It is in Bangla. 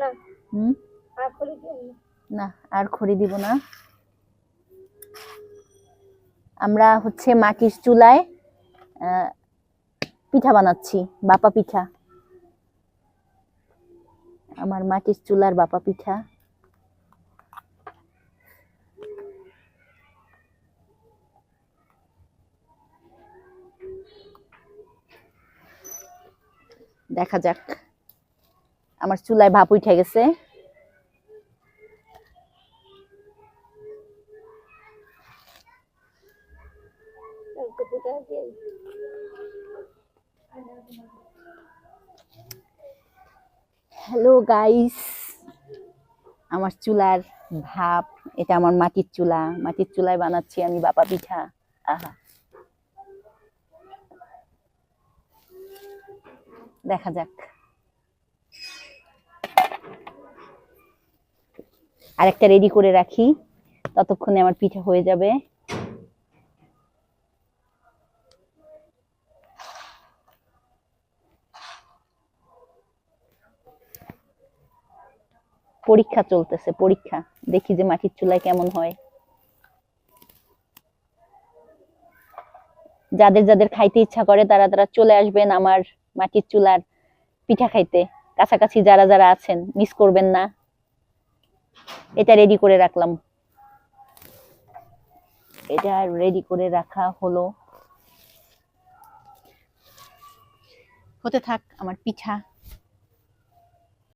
না। হুম? আর খড়ি না। আর খড়ি দিব না। আমরা হচ্ছে মাটির চুলায় পিঠা বানাচ্ছি বাপা পিঠা। আমার মাটির চুলার বাপা পিঠা। দেখা যাক। আমার চুলায় ভাপ উঠে গেছে। হ্যালো গাইস আমার চুলার ভাপ, এটা আমার মাটির চুলা। মাটির চুলায় বানাচ্ছি আমি বাপা পিঠা। আহা। দেখা যাক। আরেকটা রেডি করে রাখি। ততক্ষণে আমার পিঠা হয়ে যাবে। পরীক্ষা চলতেছে, পরীক্ষা। দেখি যে মাটির চুলায় কেমন হয়। যাদের যাদের খাইতে ইচ্ছা করে, তারা তারা চলে আসবেন আমার মাটির চুলার পিঠা খাইতে। কাছাকাছি যারা যারা আছেন মিস করবেন না। এটা রেডি করে রাখলাম। এটা রেডি করে রাখা হলো। হতে থাক আমার পিঠা।